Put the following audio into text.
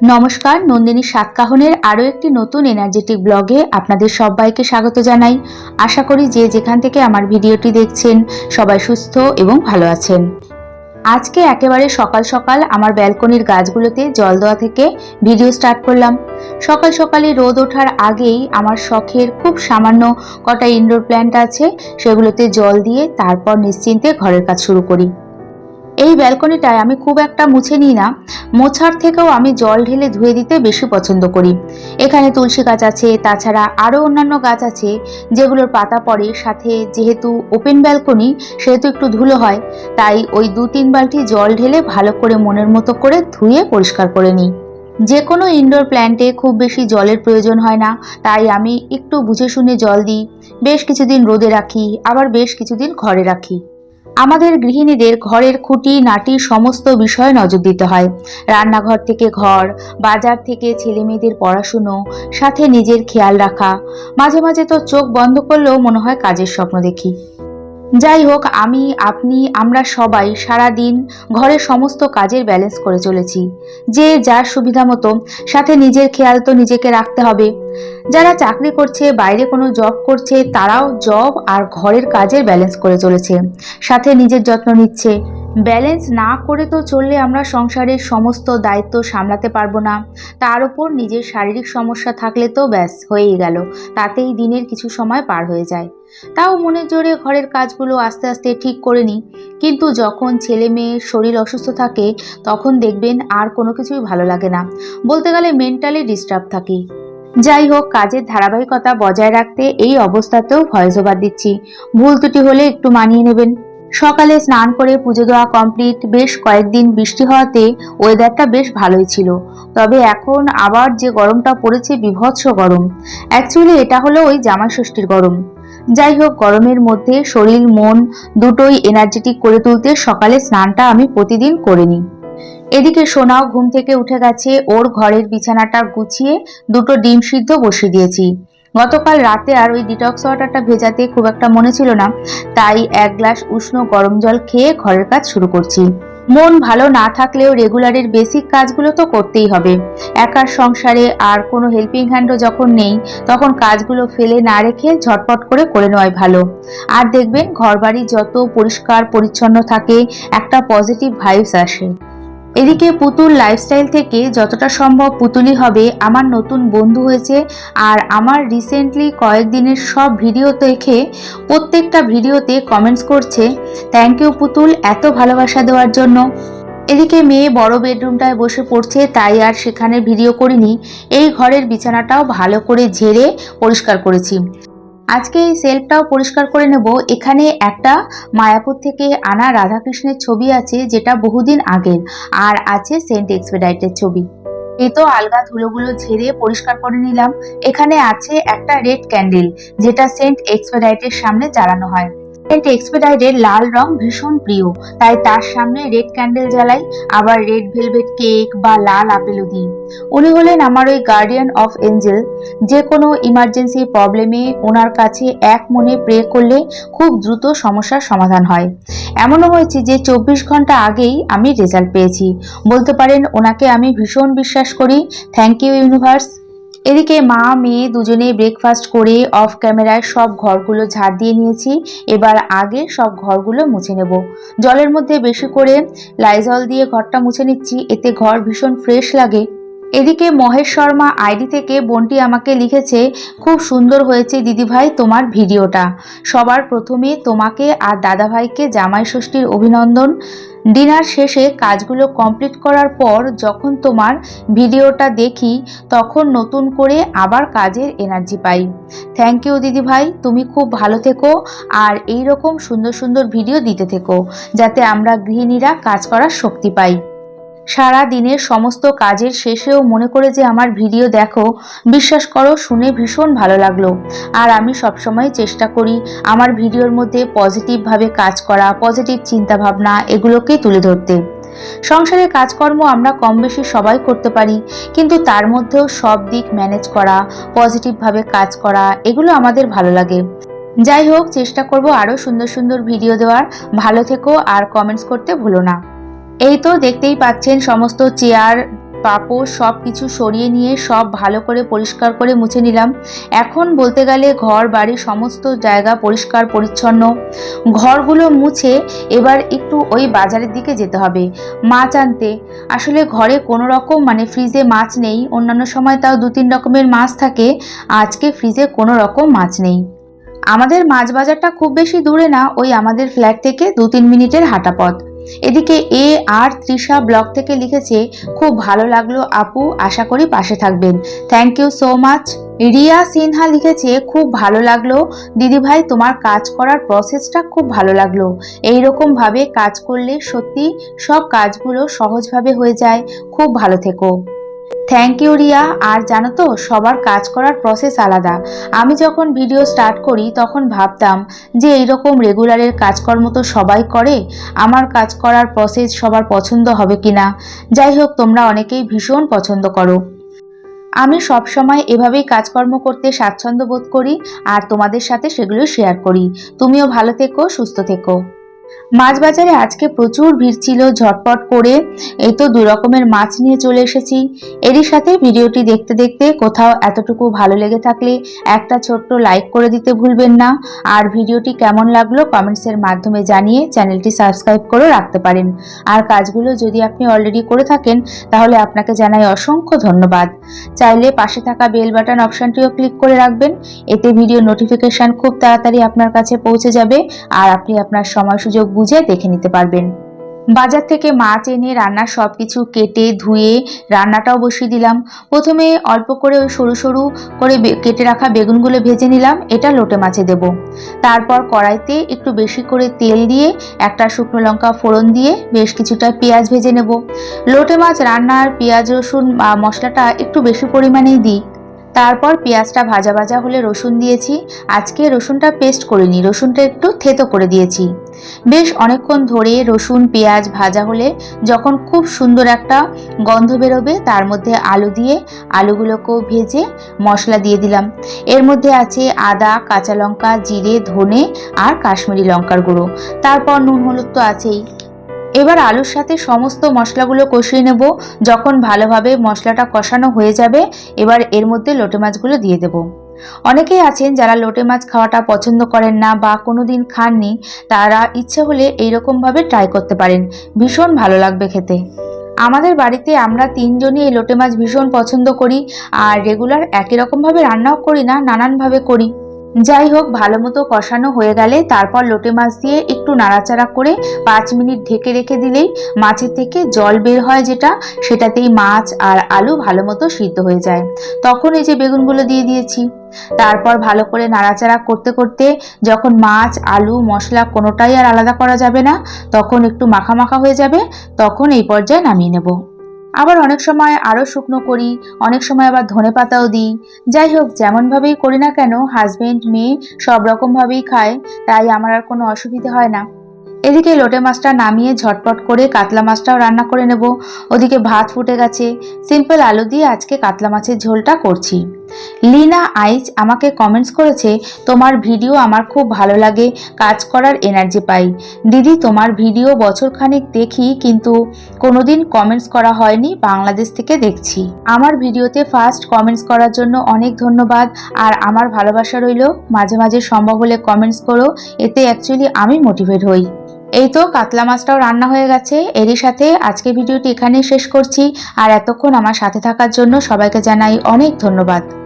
নমস্কার, নন্দিনী সাতকাহনের আরও একটি নতুন এনার্জেটিক ব্লগে আপনাদের সবাইকে স্বাগত জানাই। আশা করি যে যেখান থেকে আমার ভিডিওটি দেখছেন, সবাই সুস্থ এবং ভালো আছেন। আজকে একেবারে সকাল সকাল আমার ব্যালকনির গাছগুলোতে জল দেওয়া থেকে ভিডিও স্টার্ট করলাম। সকাল সকালে রোদ ওঠার আগেই আমার শখের খুব সামান্য কটা ইনডোর প্ল্যান্ট আছে, সেগুলোতে জল দিয়ে তারপর নিশ্চিন্তে ঘরের কাজ শুরু করি। এই ব্যালকনিটায় আমি খুব একটা মুছে নিই না। মোছার থেকেও আমি জল ঢেলে ধুয়ে দিতে বেশি পছন্দ করি। এখানে তুলসী গাছ আছে, তাছাড়া আরও অন্যান্য গাছ আছে, যেগুলোর পাতা পড়ে। সাথে যেহেতু ওপেন ব্যালকনি সেহেতু একটু ধুলো হয়। তাই ওই দু তিন বালতি জল ঢেলে ভালো করে মনের মতো করে ধুয়ে পরিষ্কার করে নিই। যে কোনো ইনডোর প্ল্যান্টে খুব বেশি জলের প্রয়োজন হয় না। তাই আমি একটু বুঝে শুনে জল দিই। বেশ কিছুদিন রোদে রাখি, আবার বেশ কিছুদিন ঘরে রাখি। আমাদের গৃহিণীদের ঘরের খুঁটি, নাটি, সমস্ত বিষয়ে নজর দিতে হয়। রান্নাঘর থেকে ঘর, বাজার থেকে ছেলে মেয়েদের পড়াশুনো, সাথে নিজের খেয়াল রাখা। মাঝে মাঝে তো চোখ বন্ধ করলেও মনে হয় কাজের স্বপ্ন দেখি। যাই হোক, আমি, আপনি, আমরা সবাই সারা দিন ঘরের সমস্ত কাজের ব্যালেন্স করে চলেছি। যে যার সুবিধা মতো, সাথে নিজের খেয়াল তো নিজেকে রাখতে হবে। যারা চাকরি করছে, বাইরে কোনো জব করছে, তারাও জব আর ঘরের কাজের ব্যালেন্স করে চলেছে। সাথে নিজের যত্ন নিচ্ছে। ব্যালেন্স না করে তো চললে আমরা সংসারের সমস্ত দায়িত্ব সামলাতে পারব না। তার উপর নিজের শারীরিক সমস্যা থাকলে তো ব্যাস, হয়েই গেল। তাতেই দিনের কিছু সময় পার হয়ে যায়। তাও মনের জোরে ঘরের কাজগুলো আস্তে আস্তে ঠিক করে নিই। কিন্তু যখন ছেলে মেয়ের শরীর অসুস্থ থাকে, তখন দেখবেন আর কোনো কিছুই ভালো লাগে না। বলতে গেলে মেন্টালি ডিস্টার্ব থাকি। যাই হোক, কাজের ধারাবাহিকতা বজায় রাখতে এই অবস্থাতেও ভয়েস ওভার দিচ্ছি। ভুল ত্রুটি হলে একটু মানিয়ে নেবেন। সকালে স্নান করে পুজো দেওয়া কমপ্লিট বেশ কয়েকদিন বৃষ্টি হওয়াতে ওয়েদারটা বেশ ভালোই ছিল। তবে এখন আবার যে গরমটা পড়েছে, বিভৎস গরম। অ্যাকচুয়ালি এটা হলো ওই জামা ষষ্ঠীর গরম। যাই হোক গরমের মধ্যে শরীর, মন দুটোই এনার্জেটিক করে তুলতে সকালে স্নানটা আমি প্রতিদিন করে নিই এদিকে সোনাও ঘুম থেকে উঠে গেছে, ওর ঘরের বিছানাটা গুছিয়ে দুটো ডিম সিদ্ধ বসিয়ে দিয়েছি। গতকাল রাতে আর ওই ডিটক্স ওয়াটারটা ভেজাতে খুব একটা মনে ছিল না, তাই এক গ্লাস উষ্ণ গরম জল খেয়ে ঘরের কাজ শুরু করছি। মন ভালো না থাকলেও রেগুলারের বেসিক কাজগুলো তো করতেই হবে। একার সংসারে আর কোনো হেল্পিং হ্যান্ডও যখন নেই, তখন কাজগুলো ফেলে না রেখে ঝটপট করে করে নেওয়াই ভালো। আর দেখবেন, ঘরবাড়ি যত পরিষ্কার, পরিচ্ছন্ন থাকে, একটা পজিটিভ ভাইবস আসে। এদিকে পুতুল লাইফস্টাইল থেকে যতটা সম্ভব পুতুলি হবে, আমার নতুন বন্ধু হয়েছে আর আমার রিসেন্টলি কয়েকদিনের সব ভিডিও দেখে প্রত্যেকটা ভিডিওতে কমেন্টস করছে থ্যাংক ইউ পুতুল, এত ভালোবাসা দেওয়ার জন্য। এদিকে মেয়ে বড় বেডরুমটায় বসে পড়ছে, তাই আর সেখানে ভিডিও করিনি। এই ঘরের বিছানাটাও ভালো করে ঝেড়ে পরিষ্কার করেছি। আজকে এই সেলফটাও পরিষ্কার করে নেব। এখানে একটা মায়াপুর থেকে আনা রাধাকৃষ্ণের ছবি আছে, যেটা বহুদিন আগের, আর আছে সেন্ট এক্সপেডাইটের ছবি। এই তো আলগা ধুলোগুলো ঝেড়ে পরিষ্কার করে নিলাম। এখানে আছে একটা রেড ক্যান্ডেল, যেটা সেন্ট এক্সপেডাইটের সামনে জ্বালানো হয়। সেন্ট এক্সপেডাইটের লাল রং ভীষণ প্রিয়। তাই তার সামনে রেড ক্যান্ডেল জ্বালাই আবার রেড ভেলভেট কেক বা লাল আপেলও দিই। উনি হলেন আমার ওই গার্ডিয়ান অফ এঞ্জেল। যে কোনো ইমার্জেন্সি প্রবলেমে ওনার কাছে এক মনে প্রে করলে খুব দ্রুত সমস্যার সমাধান হয়। এমনও হয়েছে যে চব্বিশ ঘণ্টা আগেই আমি রেজাল্ট পেয়েছি। বলতে পারেন ওনাকে আমি ভীষণ বিশ্বাস করি। Thank you universe. এদিকে মা, মেয়ে দুজনে ব্রেকফাস্ট করে অফ ক্যামেরায় সব ঘরগুলো ঝাড় দিয়ে নিয়েছি। এবার আগে সব ঘরগুলো মুছে নেব। জলের মধ্যে বেশি করে লাইজল দিয়ে ঘরটা মুছে নিচ্ছি, এতে ঘর ভীষণ ফ্রেশ লাগে। এদিকে মহেশ শর্মা আইডি থেকে বোনটি আমাকে লিখেছে, খুব সুন্দর হয়েছে দিদিভাই তোমার ভিডিওটা। সবার প্রথমে তোমাকে আর দাদাভাইকে জামাই ষষ্ঠীর অভিনন্দন। ডিনার শেষে কাজগুলো কমপ্লিট করার পর যখন তোমার ভিডিওটা দেখি, তখন নতুন করে আবার কাজের এনার্জি পাই। থ্যাংক ইউ দিদি ভাই। তুমি খুব ভালো থেকো আর এই রকম সুন্দর সুন্দর ভিডিও দিতে থেকো, যাতে আমরা গৃহিণীরা কাজ করার শক্তি পাই। সারা দিনের সমস্ত কাজের শেষেও মনে করে যে আমার ভিডিও দেখো, বিশ্বাস করো, শুনে ভীষণ ভালো লাগল। আর আমি সবসময় চেষ্টা করি আমার ভিডিওর মধ্যে পজিটিভভাবে কাজ করা, পজিটিভ চিন্তাভাবনা এগুলোকে তুলে ধরতে। সংসারের কাজকর্ম আমরা কম বেশি সবাই করতে পারি, কিন্তু তার মধ্যেও সব দিক ম্যানেজ করা, পজিটিভভাবে কাজ করা, এগুলো আমাদের ভালো লাগে। যাই হোক, চেষ্টা করব আরও সুন্দর সুন্দর ভিডিও দেওয়ার। ভালো থেকো আর কমেন্টস করতে ভুলো না। এই তো দেখতেই পাচ্ছেন সমস্ত চেয়ার, পাপড় সব কিছু সরিয়ে নিয়ে সব ভালো করে পরিষ্কার করে মুছে নিলাম। এখন বলতে গেলে ঘর, বাড়ি সমস্ত জায়গা পরিষ্কার, পরিচ্ছন্ন। ঘরগুলো মুছে এবার একটু ওই বাজারের দিকে যেতে হবে। মাছ আনতে। আসলে ঘরে কোনো রকম মানে ফ্রিজে মাছ নেই। অন্যান্য সময় তাও দু তিন রকমের মাছ থাকে। আজকে ফ্রিজে কোনো রকম মাছ নেই। আমাদের মাছ বাজারটা খুব বেশি দূরে না, ওই আমাদের ফ্ল্যাট থেকে দু তিন মিনিটের হাঁটা পথ এদিকে এ আর তৃষা ব্লগ থেকে লিখেছে, খুব ভালো লাগল আপু, আশা করি পাশে থাকবেন। Thank you so much Riya Sinha লিখেছে, খুব ভালো লাগল। দিদিভাই, তোমার কাজ করার প্রসেসটা খুব ভালো লাগল। এই ভাবে কাজ করলে সত্যি সব কাজগুলো সহজভাবে হয়ে যায়। খুব ভালো থেকো। থ্যাংক ইউ রিয়া আর জানো তো, সবার কাজ করার প্রসেস আলাদা। আমি যখন ভিডিও স্টার্ট করি, তখন ভাবতাম যে এইরকম রেগুলারের কাজকর্ম তো সবাই করে, আমার কাজ করার প্রসেস সবার পছন্দ হবে কিনা? যাই হোক, তোমরা অনেকেই ভীষণ পছন্দ করো। আমি সব সময় এভাবেই কাজকর্ম করতে স্বাচ্ছন্দ্য বোধ করি, আর তোমাদের সাথে সেগুলো শেয়ার করি। তুমিও ভালো থেকো, সুস্থ থেকো। মাছ বাজারে আজকে প্রচুর ভিড় ছিল, ঝটপট করে এই তো দুই রকমের মাছ নিয়ে চলে এসেছি। এরই সাথে ভিডিওটি দেখতে দেখতে কোথাও এতটুকু ভালো লেগে থাকলে একটা ছোট্ট লাইক করে দিতে ভুলবেন না। আর ভিডিওটি কেমন লাগল কমেন্টসের মাধ্যমে জানিয়ে চ্যানেলটি সাবস্ক্রাইব করে রাখতে পারেন। আর কাজগুলো যদি আপনি অলরেডি করে থাকেন, তাহলে আপনাকে জানাই অসংখ্য ধন্যবাদ। চাইলে পাশে থাকা বেল বাটন অপশনটিও ক্লিক করে রাখবেন। এতে ভিডিও নোটিফিকেশন খুব তাড়াতাড়ি আপনার কাছে পৌঁছে যাবে। আর আপনি আপনার সময় সুযোগ বুঝে দেখে নিতে পারবেন। বাজার থেকে মাছ এনে রান্নার সব কিছু কেটে ধুয়ে রান্নাটাও বসিয়ে দিলাম। প্রথমে অল্প করে ওই সরু সরু করে কেটে রাখা বেগুনগুলো ভেজে নিলাম, এটা লোটে মাছে দেব। তারপর কড়াইতে একটু বেশি করে তেল দিয়ে একটা শুকনো লঙ্কা ফোড়ন দিয়ে বেশ কিছুটা পেঁয়াজ ভেজে নেব। লোটে মাছ রান্নার পেঁয়াজ, রসুন মশলাটা একটু বেশি পরিমাণেই দিই। তারপর পেঁয়াজটা ভাজা ভাজা হলে রসুন দিয়েছি। আজকে রসুনটা পেস্ট করিনি, রসুনটা একটু থেতো করে দিয়েছি। বেশ অনেকক্ষণ ধরে রসুন, পেঁয়াজ ভাজা হলে যখন খুব সুন্দর একটা গন্ধ বেরোবে, তার মধ্যে আলু দিয়ে আলুগুলোকেও ভেজে মশলা দিয়ে দিলাম। এর মধ্যে আছে আদা, কাঁচা লঙ্কা, জিরে, ধনে আর কাশ্মীরি লঙ্কার গুঁড়ো। তারপর নুন, হলুদ তো আছেই। এবার আলুর সাথে সমস্ত মশলাগুলো কষিয়ে নেব। যখন ভালোভাবে মশলাটা কষানো হয়ে যাবে, এবার এর মধ্যে লোটে মাছগুলো দিয়ে দেব। অনেকেই আছেন যারা লোটে মাছ খাওয়াটা পছন্দ করেন না বা কোনো দিন খাননি, তারা ইচ্ছে হলে এইরকমভাবে ট্রাই করতে পারেন। ভীষণ ভালো লাগবে খেতে। আমাদের বাড়িতে আমরা তিনজনই এই লোটে মাছ ভীষণ পছন্দ করি, আর রেগুলার একই রকমভাবে রান্নাও করি না, নানানভাবে করি। যাই হোক ভালো মতো কষানো হয়ে গেলে তারপর লোটে মাছ দিয়ে একটু নাড়াচাড়া করে পাঁচ মিনিট ঢেকে রেখে দিলেই মাছের থেকে জল বের হয় যেটা, সেটাতেই মাছ আর আলু ভালো মতো সিদ্ধ হয়ে যায়। তখন এই যে বেগুনগুলো দিয়ে দিয়েছি। তারপর ভালো করে নাড়াচাড়া করতে করতে যখন মাছ, আলু, মশলা কোনোটাই আর আলাদা করা যাবে না, তখন একটু মাখা মাখা হয়ে যাবে, তখন এই পর্যায়ে নামিয়ে নেব। আবার অনেক সময় আরও শুকনো করি, অনেক সময় আবার ধনে পাতাও দিই। যাই হোক, যেমনভাবেই করি না কেন হাজব্যান্ড মেয়ে সব রকমভাবেই খায়, তাই আমার আর কোনো অসুবিধে হয় না। এদিকে লোটে মাছটা নামিয়ে ঝটপট করে কাতলা মাছটাও রান্না করে নেব। ওদিকে ভাত ফুটে গেছে। সিম্পল আলু দিয়ে আজকে কাতলা মাছের ঝোলটা করছি। লিনা আইজ আমাকে কমেন্টস করেছে, তোমার ভিডিও আমার খুব ভালো লাগে, কাজ করার এনার্জি পাই। দিদি, তোমার ভিডিও বছরখানেক দেখি, কিন্তু কোনোদিন কমেন্টস করা হয়নি, বাংলাদেশ থেকে দেখছি। আমার ভিডিওতে ফার্স্ট কমেন্টস করার জন্য অনেক ধন্যবাদ, আর আমার ভালোবাসা রইল, মাঝে মাঝে সম্ভব হলে কমেন্টস করো, এতে অ্যাকচুয়ালি আমি মোটিভেট হই। এই তো কাতলা মাছটাও রান্না হয়ে গেছে, এরই সাথে আজকে ভিডিওটি এখানেই শেষ করছি, আর এতক্ষণ আমার সাথে থাকার জন্য সবাইকে জানাই অনেক ধন্যবাদ।